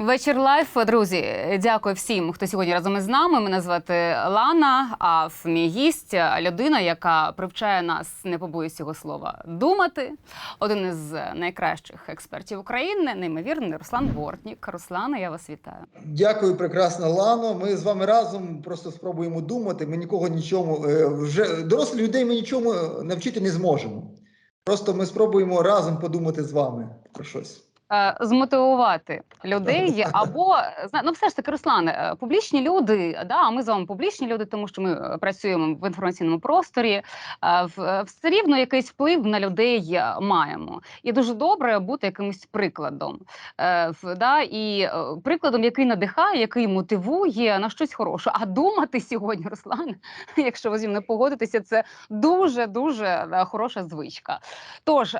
Вечір лайф, друзі. Дякую всім, хто сьогодні разом із нами. Мене звати Лана. А в мій гість людина, яка привчає нас, не побоюсь цього слова, думати. Один із найкращих експертів України, неймовірний Руслан Бортнік. Руслане, я вас вітаю. Дякую, прекрасна Лано. Ми з вами разом просто спробуємо думати. Ми нікого нічому е, вже дорослих людей ми нічому навчити не зможемо. Просто ми спробуємо разом подумати з вами про щось. Е, Змотивувати людей або ну, все ж таки, Руслане, е, публічні люди, да, а ми з вами публічні люди, тому що ми е, працюємо в інформаційному просторі. в- Все рівно якийсь вплив на людей маємо. І дуже добре бути якимось прикладом. Да, і прикладом, який надихає, який мотивує на щось хороше. А думати сьогодні, Руслан, якщо ви зі мною погодитеся, це дуже дуже хороша звичка. Тож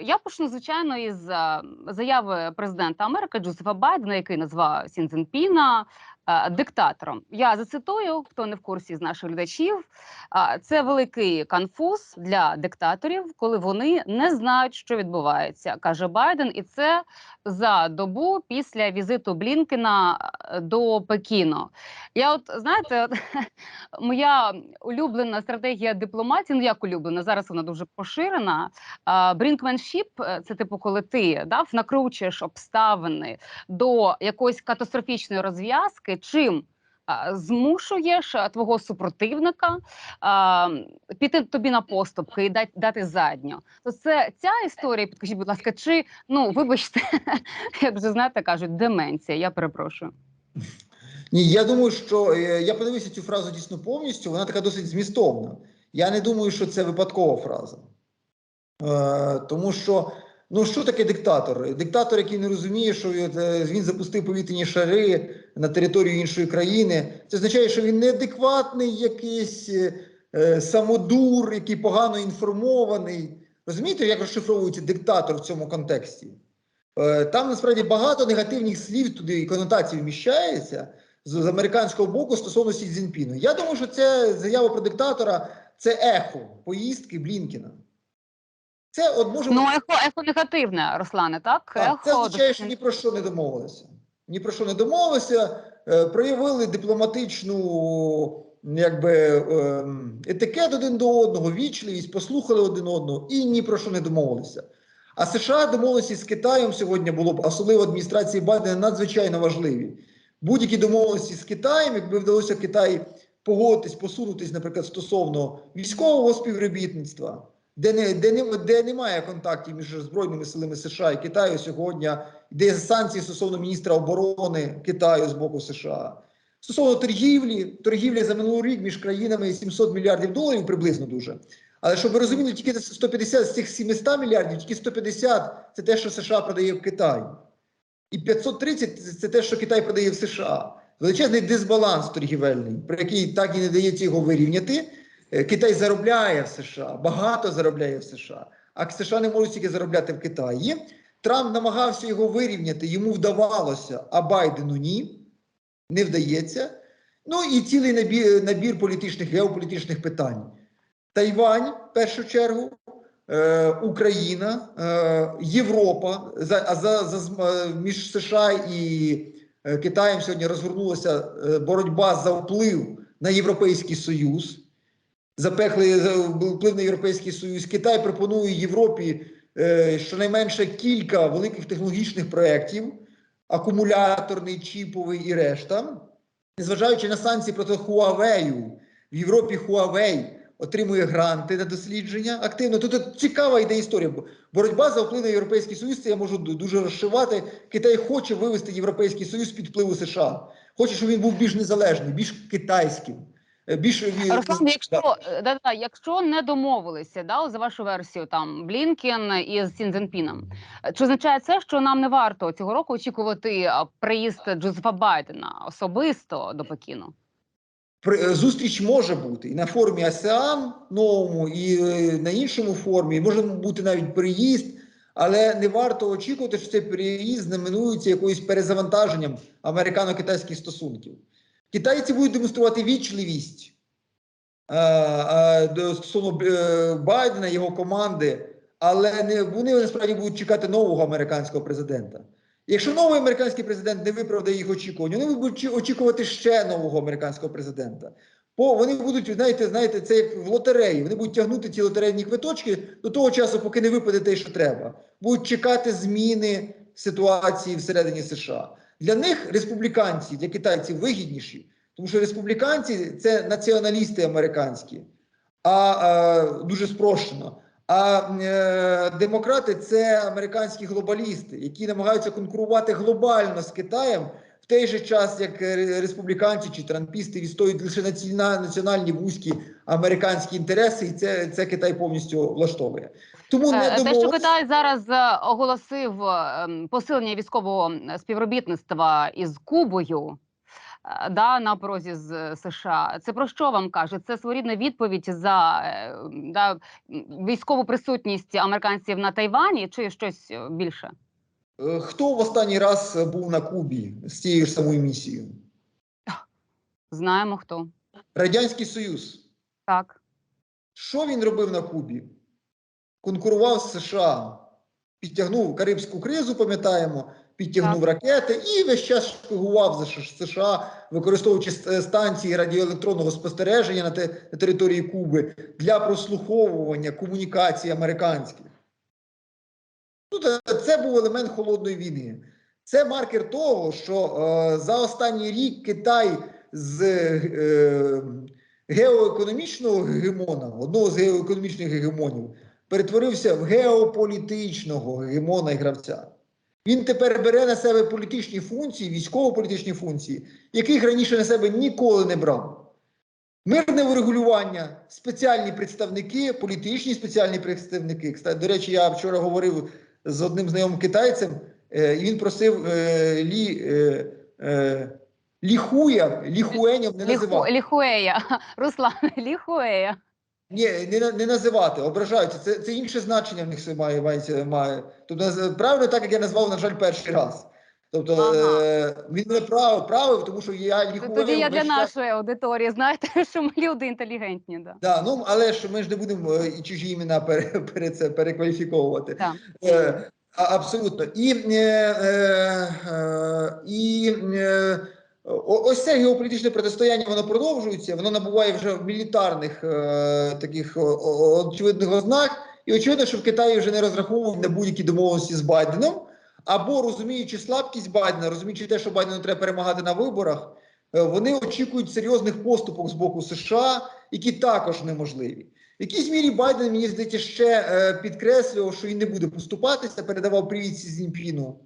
я почну звичайно із а, заяви президента Америки Джозефа Байдена, який назвав Сін Цзіньпіна а, диктатором. Я зацитую, хто не в курсі з наших глядачів. Це великий конфуз для диктаторів, коли вони не знають, що відбувається, каже Байден, і це за добу після візиту Блінкена до Пекіну. Я, от знаєте, от, моя улюблена стратегія дипломатії, ну як улюблена, зараз вона дуже поширена. Брінкменшіп це типу, коли ти дав накручуєш обставини до якоїсь катастрофічної розв'язки, чим змушуєш твого супротивника піти тобі на поступки і дати, дати задню. То це ця історія, підкажіть, будь ласка, чи ну вибачте, як вже знаєте, кажуть, деменція. Я перепрошую. Ні, я думаю, що е, я подивився цю фразу дійсно повністю. Вона така досить змістовна. Я не думаю, що це випадкова фраза. Е, тому що, ну що таке диктатор? Диктатор, який не розуміє, що е, він запустив повітряні шари на територію іншої країни, це означає, що він неадекватний якийсь е, е, самодур, який погано інформований. Розумієте, як розшифровується диктатор в цьому контексті? Е, Там насправді багато негативних слів туди і конотацій вміщається з, з американського боку стосовно Сі Цзіньпіну. Я думаю, що це заява про диктатора це ехо поїздки Блінкіна. Це от може Ну, ехо, ехо негативне, Руслане, так? так, це означає, що ні про що не домовилися. Ні про що не домовилися, е, проявили дипломатичну якби, ем, етикет один до одного, вічливість, послухали один одного і ні про що не домовилися. А США домовленості з Китаєм сьогодні було б, особливо адміністрації Байдена, надзвичайно важливі. Будь-які домовленості з Китаєм, якби вдалося Китай погодитись, посунутись, наприклад, стосовно військового співробітництва, де, не, де, не, де немає контактів між Збройними силами США і Китаю сьогодні, де санкції стосовно міністра оборони Китаю з боку США. Стосовно торгівлі, торгівля за минулий рік між країнами 700 мільярдів доларів приблизно дуже. Але щоб ви розуміли, тільки 150 з цих 700 мільярдів, тільки 150 це те, що США продає в Китай. І 530 це- це те, що Китай продає в США. Величезний дисбаланс торгівельний, про який так і не дається його вирівняти. Е, Китай заробляє в США, багато заробляє в США, а США не можуть тільки заробляти в Китаї. Трамп намагався його вирівняти, йому вдавалося, а Байдену ні, не вдається. Ну і цілий набір, набір політичних, геополітичних питань. Тайвань, в першу чергу, е, Україна, е, Європа. За, а за, за, е, між США і е, Китаєм сьогодні розгорнулася боротьба за вплив на Європейський Союз. Запекли за вплив на Європейський Союз. Китай пропонує Європі е, щонайменше кілька великих технологічних проєктів, акумуляторний, чіповий і решта. Незважаючи на санкції проти Huawei, в Європі Huawei отримує гранти на дослідження активно. Тут цікава йде історія. Бо Боротьба за вплив на Європейський Союз, це я можу дуже розшивати. Китай хоче вивести Європейський Союз під впливу США. Хоче, щоб він був більш незалежний, більш китайським. Е, Більш ві- Руслан, якщо Да. е, да, да, якщо не домовилися, да, за вашу версію, там Блінкен із Сін Цзіньпіном, е, чи означає це, що нам не варто цього року очікувати приїзд Джозефа Байдена особисто до Пекіну? Зустріч може бути і на форумі АСЕАН новому, і на іншому форумі, може бути навіть переїзд, але не варто очікувати, що цей переїзд знаменується якоюсь перезавантаженням американо-китайських стосунків. Китайці будуть демонструвати вічливість е, е, стосовно е, Байдена, його команди, але не вони насправді будуть чекати нового американського президента. Якщо новий американський президент не виправдає їх очікувань, вони будуть очікувати ще нового американського президента. Бо вони будуть, знаєте, знаєте, це як в лотереї. Вони будуть тягнути ті лотерейні квиточки до того часу, поки не випаде те, що треба. Будуть чекати зміни ситуації всередині США. Для них республіканці, для китайців вигідніші, тому що республіканці це націоналісти американські, а, е, дуже спрощено. А е, демократи це американські глобалісти, які намагаються конкурувати глобально з Китаєм в той же час, як е, республіканці чи трампісти відстоюють лише націона- національні вузькі американські інтереси, і це, це Китай повністю влаштовує. Тому не Е, Те, що Китай зараз е, оголосив е, посилення військового співробітництва із Кубою. е, Да, на порозі з США, це про що вам каже? Це своєрідна відповідь за да, військову присутність американців на Тайвані, чи щось більше? Хто в останній раз був на Кубі з цією ж самою місією? Знаємо хто Радянський Союз. так. Що він робив на Кубі? Конкурував з США, підтягнув Карибську кризу, пам'ятаємо, підтягнув ракети і весь час шпигував за США, використовуючи станції радіоелектронного спостереження на, те, на території Куби для прослуховування комунікацій американських. Ну, це був елемент холодної війни. Це маркер того, що е, за останній рік Китай з е, геоекономічного гегемона, одного з геоекономічних гегемонів, перетворився в геополітичного гегемона і гравця. Він тепер бере на себе політичні функції, військово-політичні функції, яких раніше на себе ніколи не брав. Мирне врегулювання, спеціальні представники, політичні спеціальні представники. Кстати, до речі, я вчора говорив з одним знайомим китайцем, е, і він просив е, Лі, е, е, Ліхуя, Ліхуенів не називав. Ліху, ліхуея, Руслан, ліхуея. Ні, не, не називати, ображаються. Це, це інше значення в них має, має, має. Тобто, правильно так, як я назвав, на жаль, перший раз. Тобто Ага. е, він мене правив, правив, тому що я ліхуєв. Тоді я для нашої аудиторії, знаєте, що ми люди інтелігентні. Да. Да, ну, але ж ми ж не будемо е, і чужі імена пере, пере це, перекваліфіковувати. Так. Е, абсолютно. І, е, е, е, і е, ось це геополітичне протистояння воно продовжується, воно набуває вже мілітарних е, таких очевидних ознак. І очевидно, що в Китаї вже не розраховують на будь-які домовленості з Байденом, або розуміючи слабкість Байдена, розуміючи те, що Байдену треба перемагати на виборах, е, вони очікують серйозних поступок з боку США, які також неможливі. В якійсь мірі Байден, мені здається, ще е, підкреслював, що він не буде поступатися, передавав привіт Сі Цзіньпіну,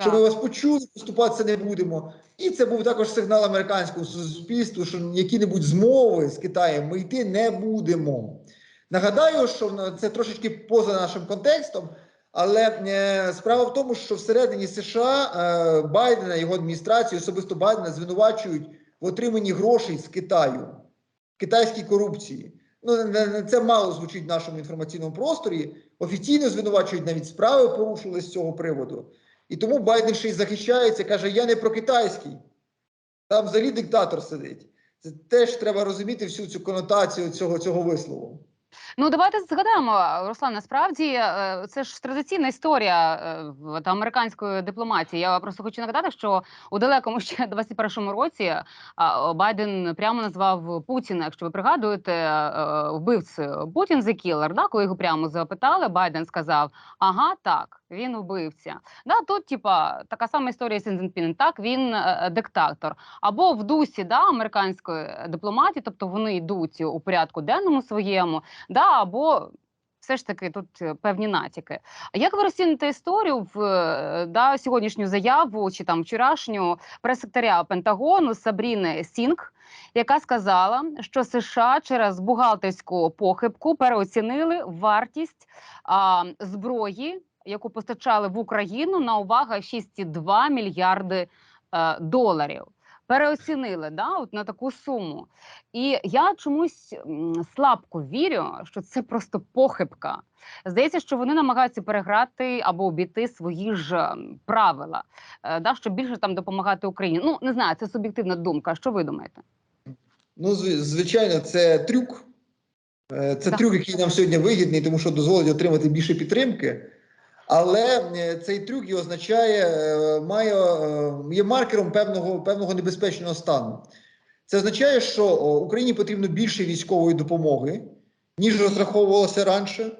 що ми вас почули, поступатися не будемо. І це був також сигнал американському суспільству, що які-небудь змови з Китаєм ми йти не будемо. Нагадаю, що це трошечки поза нашим контекстом, але е, справа в тому, що всередині США е, Байдена, його адміністрацію, особисто Байдена, звинувачують в отриманні грошей з Китаю, китайській корупції. Ну, це мало звучить в нашому інформаційному просторі. Офіційно звинувачують навіть справи порушили з цього приводу. І тому Байден ще й захищається, каже: Я не про китайський. Там взагалі диктатор сидить. Це теж треба розуміти всю цю конотацію цього, цього вислову. Ну давайте згадаємо, Руслан. Насправді е, це ж традиційна історія е, та американської дипломатії. Я просто хочу нагадати, що у далекому ще 21-му році Байден прямо назвав Путіна. Якщо ви пригадуєте, е, вбивцею Путін the killer, да, коли його прямо запитали, Байден сказав: Ага, так, він вбивця. Да, тут, типа, така сама історія з Цзіньпіном. Так, він е, диктатор. Або в дусі да, американської дипломатії, тобто вони йдуть у порядку денному своєму, да, або все ж таки тут е, певні натяки. А як ви розціните історію в е, да, сьогоднішню заяву чи там вчорашню прес-секретаря Пентагону Сабріни Сінг, яка сказала, що США через бухгалтерську похибку переоцінили вартість а, зброї, яку постачали в Україну на увага 6,2 мільярди е, доларів. Переоцінили да, от на таку суму. І я чомусь слабко вірю, що це просто похибка. Здається, що вони намагаються переграти або обійти свої ж правила, е, да, щоб більше там допомагати Україні. Ну не знаю, це суб'єктивна думка. Що ви думаєте? Ну, звичайно, це трюк. Е, Це Так. трюк, який нам сьогодні вигідний, тому що дозволить отримати більше підтримки. Але е, цей трюк і означає, е, має, е, є маркером певного, певного небезпечного стану. Це означає, що Україні потрібно більше військової допомоги, ніж розраховувалося раніше.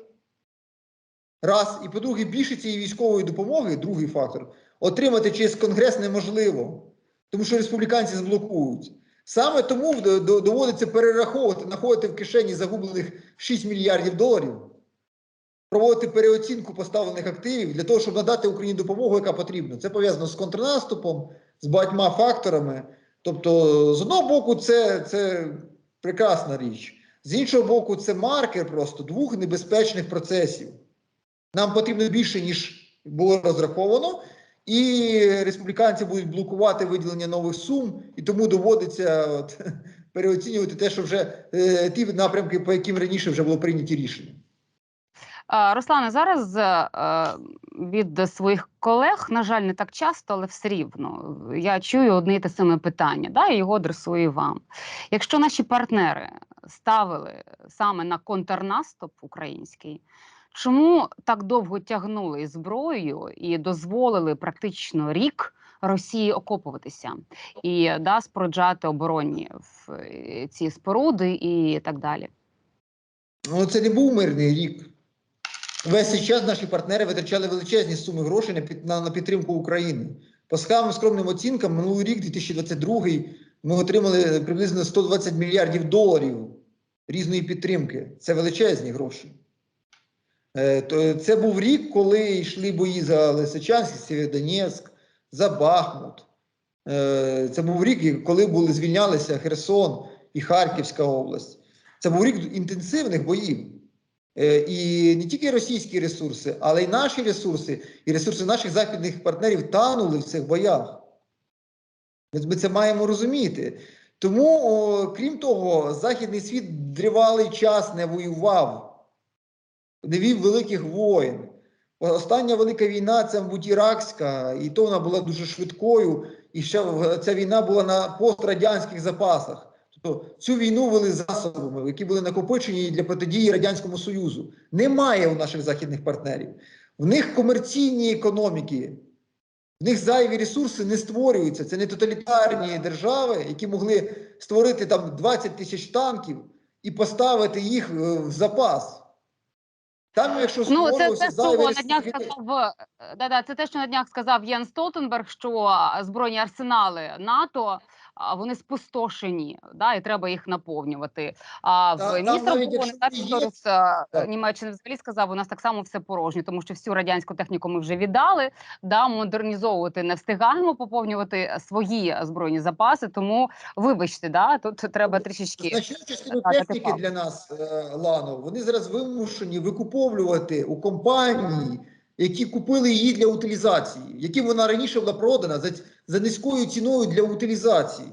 Раз. І по-друге, більше цієї військової допомоги, другий фактор, отримати через Конгрес неможливо, тому що республіканці зблокують. Саме тому доводиться перераховувати, знаходити в кишені загублених 6 мільярдів доларів, проводити переоцінку поставлених активів для того, щоб надати Україні допомогу, яка потрібна. Це пов'язано з контрнаступом, з багатьма факторами. Тобто, з одного боку, це, це прекрасна річ, з іншого боку, це маркер просто двох небезпечних процесів. Нам потрібно більше, ніж було розраховано, і республіканці будуть блокувати виділення нових сум, і тому доводиться от, переоцінювати те, що вже е, ті напрямки, по яким раніше вже було прийняті рішення. Е, Руслане, зараз е, від своїх колег, на жаль, не так часто, але все рівно я чую одне і те саме питання, да, і його адресую вам. Якщо наші партнери ставили саме на контрнаступ український, чому так довго тягнули із зброєю і дозволили практично рік Росії окопуватися і да, споруджати оборонні в, е, ці споруди і так далі? Ну, це не був мирний рік. Весь цей час наші партнери витрачали величезні суми грошей на, на, на підтримку України. По самим скромним оцінкам, минулий рік, 2022, ми отримали приблизно 120 мільярдів доларів різної підтримки. Це величезні гроші. Е, Це був рік, коли йшли бої за Лисичанськ, Сєвєродонецьк, за Бахмут. Е, Це був рік, коли були звільнялися Херсон і Харківська область. Це був рік інтенсивних боїв. Е, І не тільки російські ресурси, але й наші ресурси, і ресурси наших західних партнерів танули в цих боях. Ми це маємо розуміти. Тому, о, крім того, Західний світ тривалий час не воював, не вів великих воїн. Остання велика війна це, мабуть, іракська, і то вона була дуже швидкою, і ще ця війна була на пострадянських запасах. Тобто цю війну вели засобами, які були накопичені для протидії Радянському Союзу. Немає у наших західних партнерів. В них комерційні економіки, в них зайві ресурси не створюються. Це не тоталітарні держави, які могли створити там 20 тисяч танків і поставити їх е, в запас. Там, якщо Ну, це те, що на днях сказав е, да, да, це те, що на днях сказав Єн Столтенберг, що збройні арсенали НАТО вони спустошені, да, і треба їх наповнювати. А в там міністр оборони Так. Німеччини взагалі сказав, у нас так само все порожньо, тому що всю радянську техніку ми вже віддали. Да, модернізовувати не встигаємо, поповнювати свої збройні запаси. Тому вибачте, да, тут треба трішечки. Значну частину техніки для нас, е, Лано, вони зараз вимушені викуповувати у компанії, які купили її для утилізації, яким вона раніше була продана за, за низькою ціною для утилізації.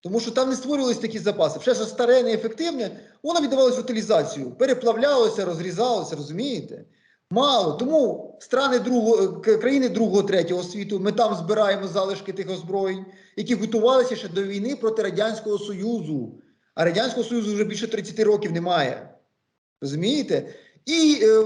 Тому що там не створювалися такі запаси. Все, що старе, неефективне, воно віддавалося утилізацію, переплавлялося, розрізалося, розумієте? Мало. Тому страни другого, країни другого, третього світу, ми там збираємо залишки тих озброєнь, які готувалися ще до війни проти Радянського Союзу. А Радянського Союзу вже більше 30 років немає. Розумієте? І е,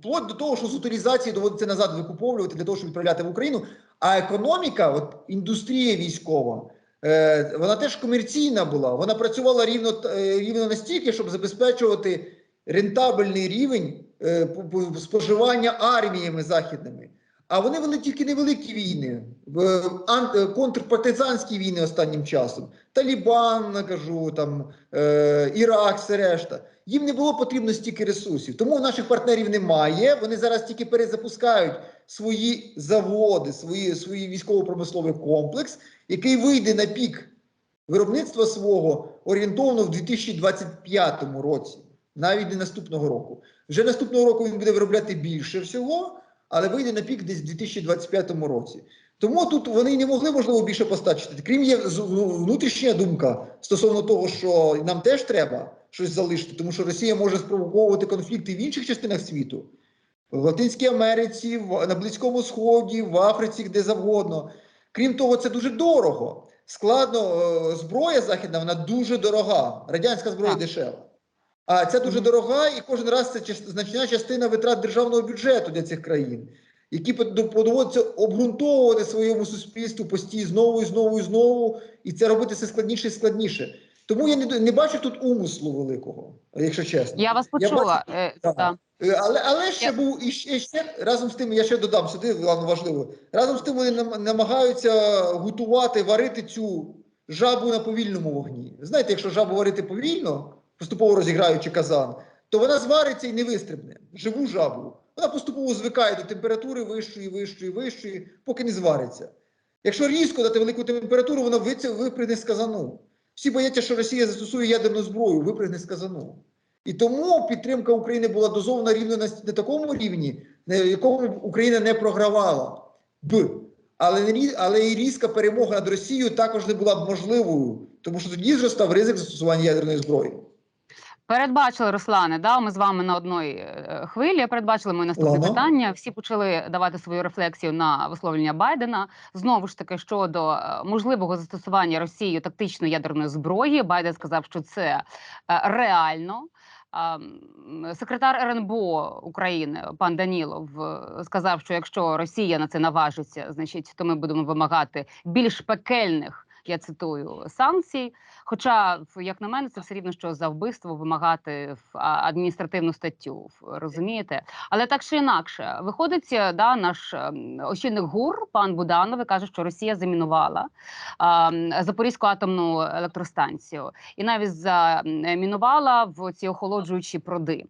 вплоть до того, що з утилізації доводиться назад викуповувати для того, щоб відправляти в Україну. А економіка, от індустрія військова, е, вона теж комерційна була. Вона працювала рівно, е, рівно настільки, щоб забезпечувати рентабельний рівень е, по- по- споживання арміями західними. А вони вели тільки невеликі війни, е, контрпартизанські війни останнім часом. Талібан, кажу, там е, Ірак, все решта. Їм не було потрібно стільки ресурсів. Тому наших партнерів немає. Вони зараз тільки перезапускають свої заводи, свої, свій військово-промисловий комплекс, який вийде на пік виробництва свого орієнтовно в 2025 році, навіть не наступного року. Вже наступного року він буде виробляти більше всього, але вийде на пік десь в 2025 році. Тому тут вони не могли можливо більше постачити. Крім є внутрішня думка стосовно того, що нам теж треба щось залишити, тому що Росія може спровоковувати конфлікти в інших частинах світу, в Латинській Америці, в- на Близькому Сході, в Африці, де завгодно. Крім того, це дуже дорого. Складно, е, зброя західна, вона дуже дорога. Радянська зброя дешева. А це дуже дорога, і кожен раз це значна частина витрат державного бюджету для цих країн, які доводиться обґрунтовувати своєму суспільству постійно знову і знову і знову, і це робити все складніше і складніше. Тому я не, не бачу тут умислу великого, якщо чесно. Я вас Я почула. е, да. Е, Але, але ще Я- був і ще, ще разом з тим, я ще додам сюди, головне важливо. Разом з тим вони намагаються готувати, варити цю жабу на повільному вогні. Знаєте, якщо жабу варити повільно, поступово розіграючи казан, то вона звариться і не вистрибне. Живу жабу. Вона поступово звикає до температури вищої, вищої, вищої, поки не звариться. Якщо різко дати велику температуру, вона випригне з казану. Всі бояться, що Росія застосує ядерну зброю, випригне з казану. І тому підтримка України була дозована рівно на, такому рівні, на якому Україна не програвала б. Але, але і різка перемога над Росією також не була б можливою, тому що тоді зростав ризик застосування ядерної зброї. Передбачили, Руслане, да, ми з вами на одній е, хвилі. Передбачили мої наступні Ладно. питання. Всі почали давати свою рефлексію на висловлення Байдена. Знову ж таки, щодо е, можливого застосування Росією тактичної ядерної зброї. Байден сказав, що це е, реально. Секретар РНБО України пан Данілов сказав, що якщо Росія на це наважиться, значить, то ми будемо вимагати більш пекельних. Я цитую санкцій. Хоча, як на мене, це все рівно, що за вбивство вимагати в адміністративну статтю, розумієте? Але так чи інакше, виходить, е, да, наш ем, очільник ГУР, пан Буданов, каже, що Росія замінувала а, Запорізьку атомну електростанцію і навіть замінувала в ці охолоджуючі проди.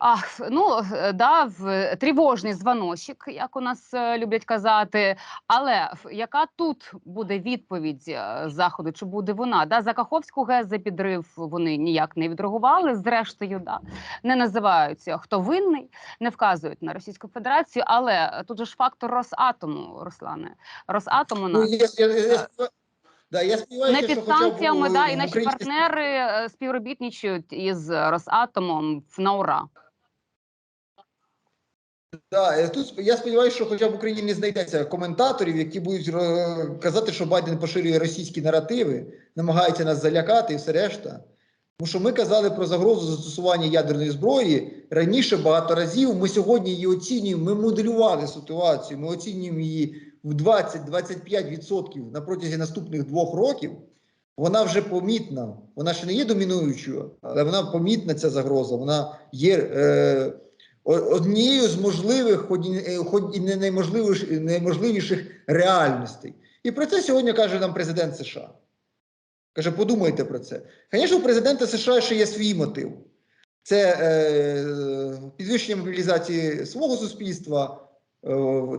Ах, ну е, да, в тривожний дзвоночок, як у нас е, люблять казати. Але яка тут буде відповідь е, заходу? Чи буде вона? Да, за Каховську ГЕС за підрив вони ніяк не відреагували. Зрештою, да не називаються хто винний, не вказують на Російську Федерацію. Але тут же ж фактор Росатому, Руслане. Росатому Ну, нас я, я, я, я, да, я сподіваюся, не під санкціями, да, і наші партнери е, співробітничають із Росатомом в на ура. Да, тут я сподіваюся, що хоча б в Україні не знайдеться коментаторів, які будуть е, казати, що Байден поширює російські наративи, намагається нас залякати і все решта. Тому що ми казали про загрозу застосування ядерної зброї раніше багато разів. Ми сьогодні її оцінюємо. Ми моделювали ситуацію. Ми оцінюємо її в 20-25% на протязі наступних двох років. Вона вже помітна. Вона ще не є домінуючою, але вона помітна ця загроза. Вона є. Е, однією з можливих, хоч і, е, не найможливіш- найможливіших реальностей. І про це сьогодні каже нам президент США. Каже, подумайте про це. Звісно, у президента США ще є свій мотив. Це е, підвищення мобілізації свого суспільства, е,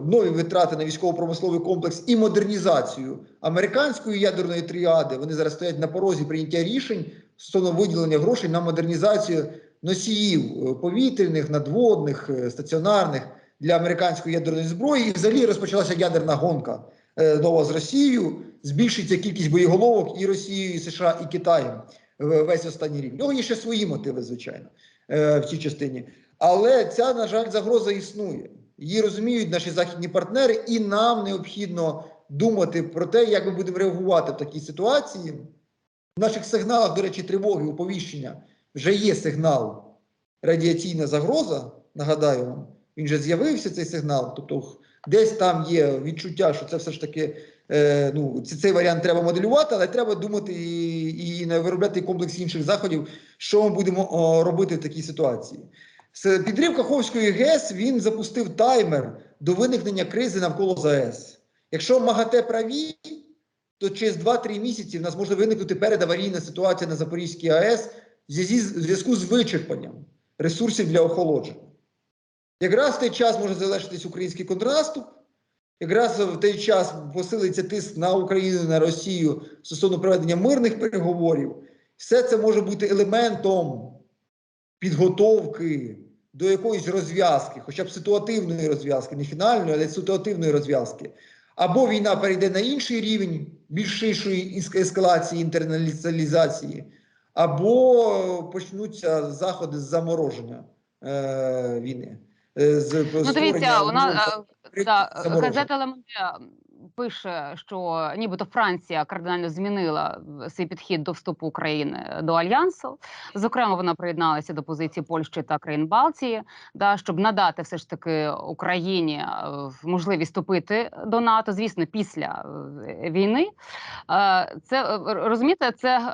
нові витрати на військово-промисловий комплекс і модернізацію американської ядерної тріади. Вони зараз стоять на порозі прийняття рішень стосовно виділення грошей на модернізацію носіїв е, повітряних, надводних, е, стаціонарних для американської ядерної зброї. І взагалі розпочалася ядерна гонка е, нова з Росією. Збільшиться кількість боєголовок і Росією, і США, і Китаєм весь останній рік. У нього є ще свої мотиви, звичайно, в цій частині. Але ця, на жаль, загроза існує. Її розуміють наші західні партнери, і нам необхідно думати про те, як ми будемо реагувати в такій ситуації. В наших сигналах, до речі, тривоги, оповіщення вже є сигнал радіаційна загроза. Нагадаю вам, він же з'явився цей сигнал. Тобто, десь там є відчуття, що це все ж таки е, ну, цей варіант треба моделювати, але треба думати і, і виробляти комплекс інших заходів, що ми будемо робити в такій ситуації. З підрив Каховської ГЕС він запустив таймер до виникнення кризи навколо ЗАЕС. Якщо МАГАТЕ праві, то через 2-3 місяці в нас може виникнути передаварійна ситуація на Запорізькій АЕС зв'язку з вичерпанням ресурсів для охолодження. Якраз в той час може залишитись український контрнаступ, якраз в той час посилиться тиск на Україну, на Росію стосовно проведення мирних переговорів. Все це може бути елементом підготовки до якоїсь розв'язки, хоча б ситуативної розв'язки, не фінальної, але ситуативної розв'язки. Або війна перейде на інший рівень більш ширшої ескалації, інтерналізації, або почнуться заходи з замороження е, війни. Е, з Ну, дивіться, у нас умов е, газета Лемонде пише, що нібито Франція кардинально змінила свій підхід до вступу України до альянсу. Зокрема, вона приєдналася до позиції Польщі та країн Балтії, да, щоб надати все ж таки Україні е, можливість вступити до НАТО. Звісно, після е, війни. Е, Це е, розумієте, це.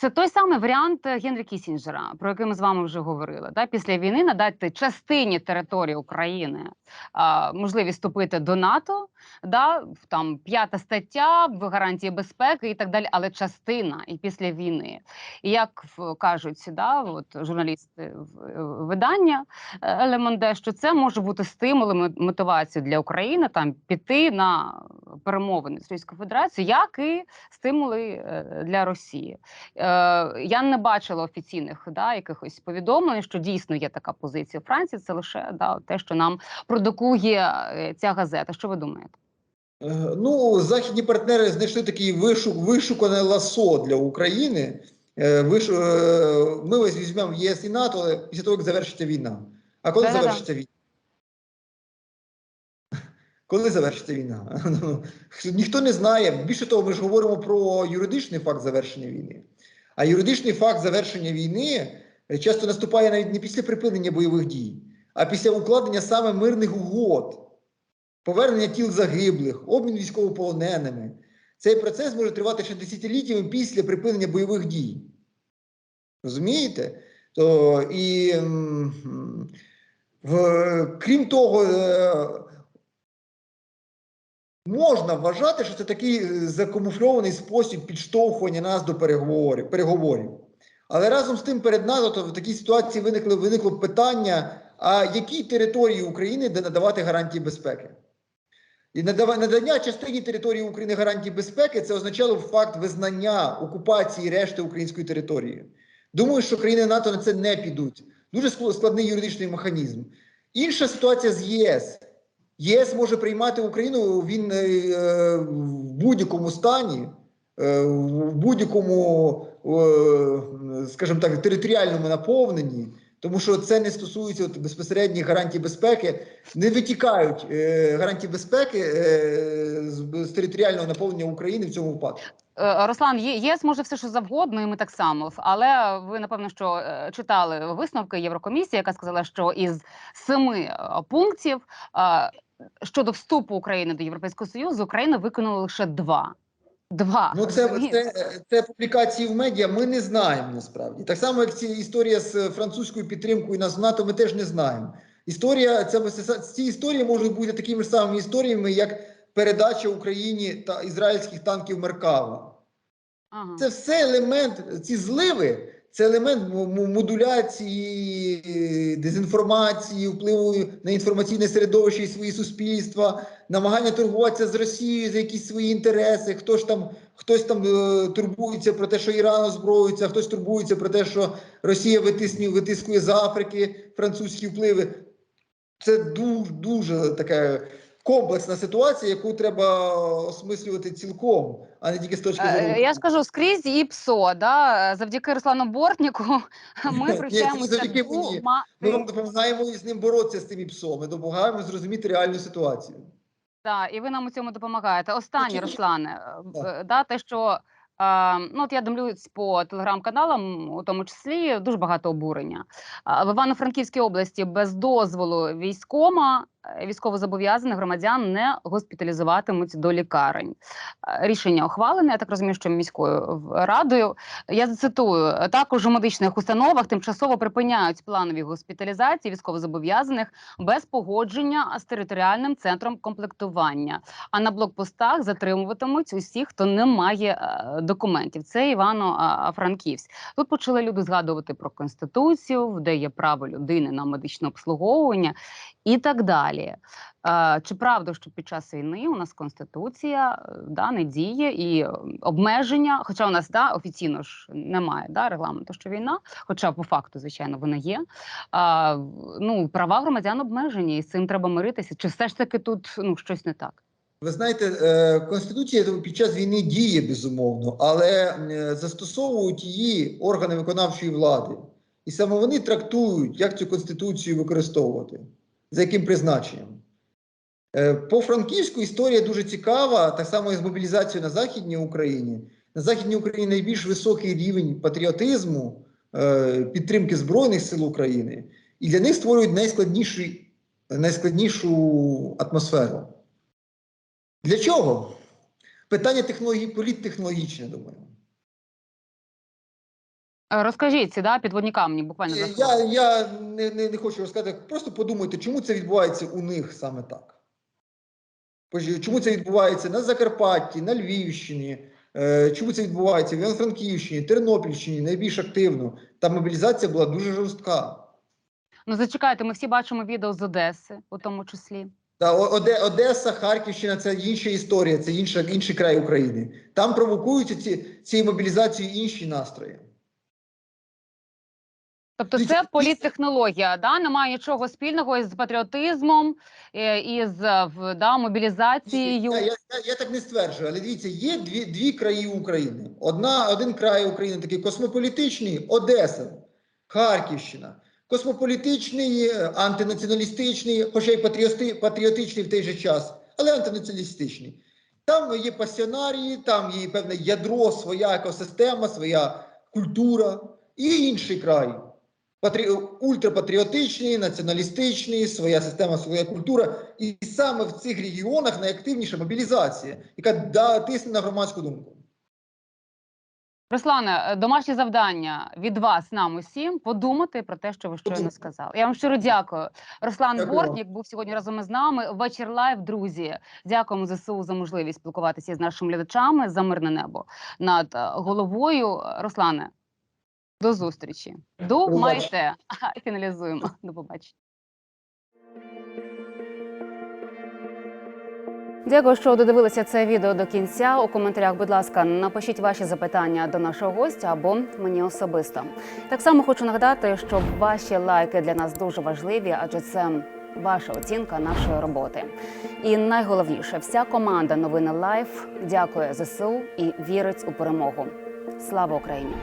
Це той самий варіант е, Генрі Кісінджера, про який ми з вами вже говорили. Да? Після війни надати частині території України а, можливість вступити до НАТО, да? там п'ята стаття в гарантії безпеки і так далі, але частина і після війни. І як кажуть да, от, журналісти в- видання е, Елемонде, що це може бути стимулом мотивацією для України там піти на перемовини з Російською Федерацією, як і стимули е, для Росії. Е, я не бачила офіційних да, якихось повідомлень, що дійсно є така позиція Франції. Це лише да, те, що нам продукує е, ця газета. Що ви думаєте? Е, Ну, західні партнери знайшли такий вишук, вишукане ласо для України. Ми ось візьмемо ЄС і НАТО але після того, як завершиться війна. А коли Да-да-да. завершиться війна? Коли завершиться війна? Ну, Ніхто не знає. Більше того, ми ж говоримо про юридичний факт завершення війни. А юридичний факт завершення війни е, часто наступає навіть не після припинення бойових дій, а після укладення саме мирних угод, повернення тіл загиблих, обмін військовополоненими. Цей процес може тривати ще десятиліттями після припинення бойових дій. Розумієте? То, і, в, крім того, е, можна вважати, що це такий е, закамуфльований спосіб підштовхування нас до переговорів. переговорів. Але разом з тим перед то в такій ситуації виникло, виникло питання, а якій території України де надавати гарантії безпеки? І надання частині території України гарантій безпеки це означало факт визнання окупації решти української території. Думаю, що країни НАТО на це не підуть. Дуже складний юридичний механізм. Інша ситуація з ЄС. ЄС може приймати Україну він е, в будь-якому стані, е, в будь-якому, е, скажімо так, територіальному наповненні, тому що це не стосується от, безпосередніх гарантій безпеки. Не витікають е, гарантії безпеки е, з, з територіального наповнення України в цьому випадку. Е, Руслан, ЄС може все, що завгодно, і ми так само. Але ви напевно що е, читали висновки Єврокомісії, яка сказала, що із семи е, пунктів е, щодо вступу України до Європейського Союзу Україна виконала лише два. Два Ну, це, це, це публікації в медіа. Ми не знаємо насправді. Так само, як ці історія з французькою підтримкою нас в НАТО, ми теж не знаємо. Історія це ці історії можуть бути такими ж самими історіями, як передача Україні та ізраїльських танків Меркава. Ага. Це все елемент, ці зливи, це елемент модуляції, дезінформації, впливу на інформаційне середовище і свої суспільства, намагання торгуватися з Росією за якісь свої інтереси. Хто ж там, хтось там е, турбується про те, що Іран озброюється, хтось турбується про те, що Росія витиснює, витискує з Африки французькі впливи. Це дуже, дуже така комплексна ситуація, яку треба осмислювати цілком, а не тільки з точки зору. Е, Я ж кажу, скрізь і ПСО, да? завдяки Руслану Бортніку ми привчаємося Ми вам допомагаємо з ним боротися з тим іпсом. Ми допомагаємо зрозуміти реальну ситуацію. Так, і ви нам у цьому допомагаєте. Останнє. Руслане, е, да, те, що е, ну, от я дивлюсь по телеграм-каналам, у тому числі дуже багато обурення. В Івано-Франківській області без дозволу військома е, військовозобов'язаних громадян не госпіталізуватимуть до лікарень. Е, Рішення ухвалене, я так розумію, що міською в- радою. Я зацитую: також у медичних установах тимчасово припиняють планові госпіталізації військовозобов'язаних без погодження з територіальним центром комплектування. А на блокпостах затримуватимуть усіх, хто не має е, документів. Це Івано-Франківськ. Тут почали люди згадувати про конституцію, де є право людини на медичне обслуговування і так далі. Е, Чи правда, що під час війни у нас конституція е, да, не діє і е, обмеження? Хоча у нас да, офіційно ж немає да, регламенту, що війна, хоча по факту, звичайно, вона є. А, ну, права громадян обмежені, і з цим треба миритися. Чи все ж таки тут ну, щось не так? Ви знаєте, Конституція під час війни діє безумовно, але застосовують її органи виконавчої влади. І саме вони трактують, як цю конституцію використовувати, за яким призначенням. Е, По Франківську історія дуже цікава, так само і з мобілізацією на Західній Україні. На Західній Україні найбільш високий рівень патріотизму, е, підтримки Збройних сил України, і для них створюють найскладніші, найскладнішу атмосферу. Для чого? Питання технології, політтехнологічне, думаю. Е, Розкажіть ці да, підводні камні, буквально за Я, я не, не, не хочу розказати, просто подумайте, чому це відбувається у них саме так. Чому це відбувається на Закарпатті, на Львівщині, е, чому це відбувається в Івано-Франківщині, Тернопільщині найбільш активно. Там мобілізація була дуже жорстка. Ну зачекайте, ми всі бачимо відео з Одеси, у тому числі. Та Оде, Одеса, Харківщина це інша історія, це інша, інший край України. Там провокуються ці, цією мобілізацією інші настрої. Тобто це політтехнологія, да? немає нічого спільного із патріотизмом, е, із е, да, мобілізацією. Я, я, я, так не стверджую, але дивіться, є дві, дві краї України. Одна, один край України такий космополітичний Одеса, Харківщина. Космополітичний, е, антинаціоналістичний, хоча й патріоти, патріотичний в той же час, але антинаціоналістичний. Там є пасіонарії, там є певне ядро, своя екосистема, своя культура і інший край. Патрі... Ультрапатріотичний, націоналістичний, своя система, своя культура. І саме в цих регіонах найактивніша мобілізація, яка да, тисне на громадську думку. Руслане, е, домашнє завдання від вас нам усім подумати про те, що ви щойно сказали. Я вам щиро дякую. Руслан Дякую. Бортнік був сьогодні разом із нами. Вечір лайв, друзі. Дякуємо ЗСУ за можливість спілкуватися з нашими глядачами за мирне небо над е, головою. Руслане, до зустрічі. Думайте. Фіналізуємо. До побачення. Дякую, що додивилися це відео до кінця. У коментарях, будь ласка, напишіть ваші запитання до нашого гостя або мені особисто. Так само хочу нагадати, що ваші лайки для нас дуже важливі, адже це ваша оцінка нашої роботи. І найголовніше, вся команда новини Лайф дякує ЗСУ і вірить у перемогу. Слава Україні!